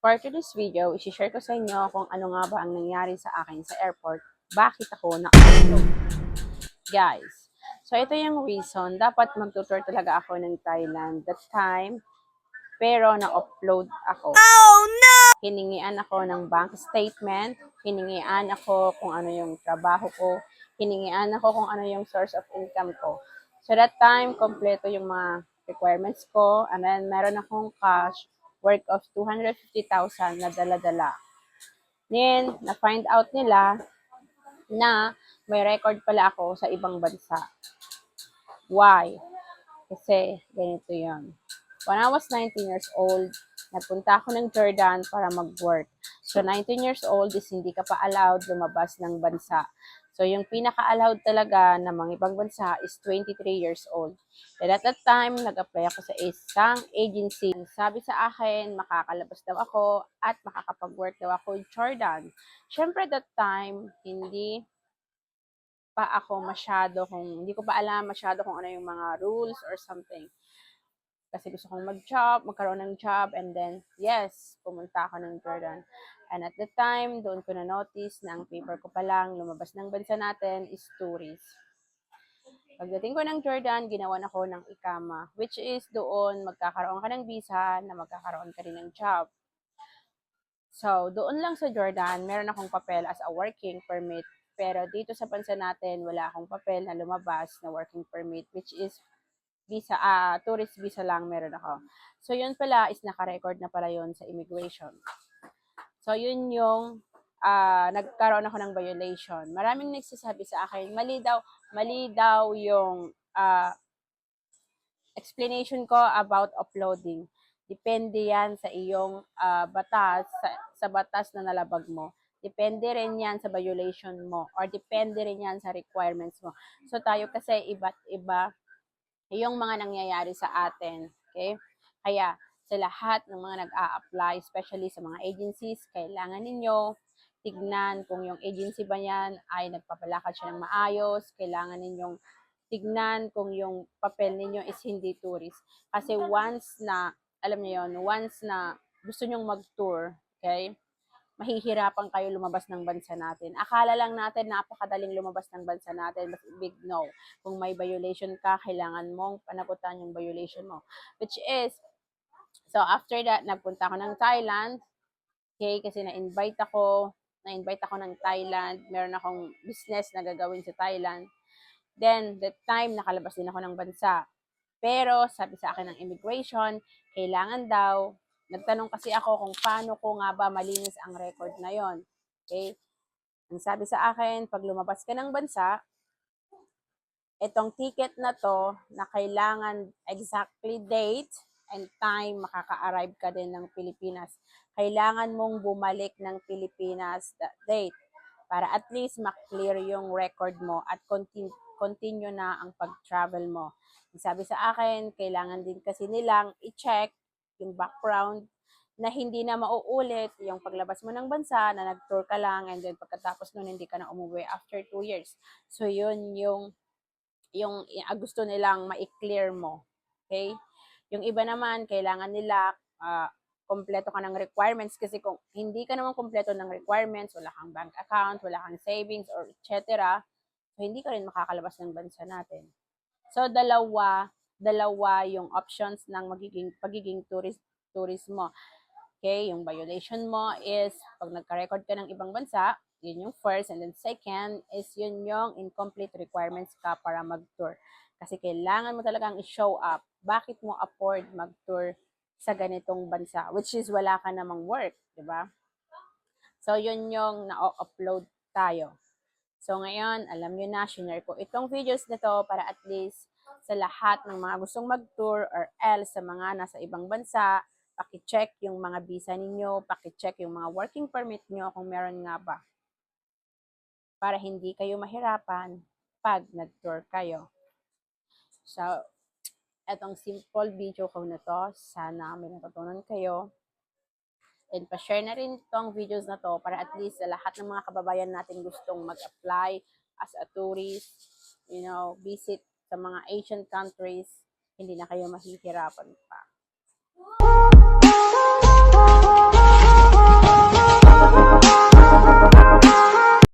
For today's video, isi-share ko sa inyo kung ano nga ba ang nangyari sa akin sa airport. Bakit ako na-upload. Guys, so ito yung reason. Dapat mag-tour talaga ako ng Thailand that time. Pero na-upload ako. Oh no! Hiningian ako ng bank statement. Hiningian ako kung ano yung trabaho ko. Hiningian ako kung ano yung source of income ko. So that time, kompleto yung mga requirements ko. And then, meron akong cash worth of 250,000 na dala-dala. Then, na-find out nila na may record pala ako sa ibang bansa. Why? Kasi ganito yon. When I was 19 years old, nagpunta ako ng Jordan para mag-work. So, 19 years old is hindi ka pa allowed lumabas ng bansa. So, yung pinaka-allowed talaga ng mga ibang bansa is 23 years old. And at that time, nag-apply ako sa isang agency. Sabi sa akin, makakalabas daw ako at makakapag-work daw ako in Jordan. Siyempre, that time, hindi pa ako masyado kung, hindi ko pa alam masyado kung ano yung mga rules or something. Kasi gusto kong mag-job, magkaroon ng job, and then, yes, pumunta ako ng Jordan. And at the time, doon ko na-notice na ang paper ko pa lang, lumabas ng bansa natin, is tourist. Pagdating ko ng Jordan, ginawan ako ng ikama, which is doon magkakaroon ka ng visa na magkakaroon ka rin ng job. So, doon lang sa Jordan, meron akong papel as a working permit. Pero dito sa bansa natin, wala akong papel na lumabas na working permit, which is visa, ah, tourist visa lang meron ako. So, yun pala is naka-record na pala yun sa immigration. So, yun yung ah, nagkaroon ako ng violation. Maraming nagsasabi sa akin, mali daw, mali daw yung ah, explanation ko about uploading. Depende yan sa iyong ah, batas, sa, sa batas na nalabag mo. Depende rin yan sa violation mo or depende rin yan sa requirements mo. So tayo kasi iba't iba yung mga nangyayari sa atin. Okay? Kaya sa lahat ng mga nag-a-apply, especially sa mga agencies, kailangan ninyo tignan kung yung agency ba yan ay nagpapalakad siya ng maayos, kailangan ninyong tignan kung yung papel ninyo is hindi tourist. Kasi once na, alam niyo yon once na gusto nyong mag-tour, okay, mahihirapan kayo lumabas ng bansa natin. Akala lang natin napakadaling lumabas ng bansa natin, but big no. Kung may violation ka, kailangan mong panagutan yung violation mo. Which is, so after that, nagpunta ako ng Thailand, okay, kasi na-invite ako, na-invite ako ng Thailand, meron akong business na gagawin sa Thailand. Then, that time, nakalabas din ako ng bansa. Pero, sabi sa akin ng immigration, kailangan daw, nagtanong kasi ako kung paano ko nga ba malinis ang record na yon. Okay? Ang sabi sa akin, pag lumabas ka ng bansa, itong ticket na to, na kailangan exactly date and time makaka-arrive ka din ng Pilipinas. Kailangan mong bumalik ng Pilipinas that date para at least mak-clear yung record mo at continue, continue na ang pag-travel mo. Sabi sa akin, kailangan din kasi nilang i-check yung background na hindi na mauulit yung paglabas mo ng bansa na nag-tour ka lang and then pagkatapos nun hindi ka na umuwi after two years. So yun yung yung uh, gusto nilang ma-clear mo. Okay? Yung iba naman, kailangan nila uh, kompleto ka ng requirements kasi kung hindi ka naman kompleto ng requirements, wala kang bank account, wala kang savings or etc., so hindi ka rin makakalabas ng bansa natin. So dalawa, dalawa yung options ng magiging pagiging tourist turismo. Okay, yung violation mo is pag nagka-record ka ng ibang bansa, yun yung first. And then second is yun yung incomplete requirements ka para mag-tour. Kasi kailangan mo talagang i-show up. Bakit mo afford mag-tour sa ganitong bansa? Which is wala ka namang work, di ba? So, yun yung na-upload tayo. So, ngayon, alam nyo na, share ko itong videos na to para at least sa lahat ng mga gustong mag-tour or else sa mga nasa ibang bansa, paki-check yung mga visa ninyo, paki-check yung mga working permit nyo kung meron nga ba. Para hindi kayo mahirapan pag nag-tour kayo. So, etong simple video ko na to, sana may natutunan kayo. And pa-share na rin tong videos na to para at least sa lahat ng mga kababayan natin gustong mag-apply as a tourist, you know, visit sa mga Asian countries, hindi na kayo mahihirapan pa.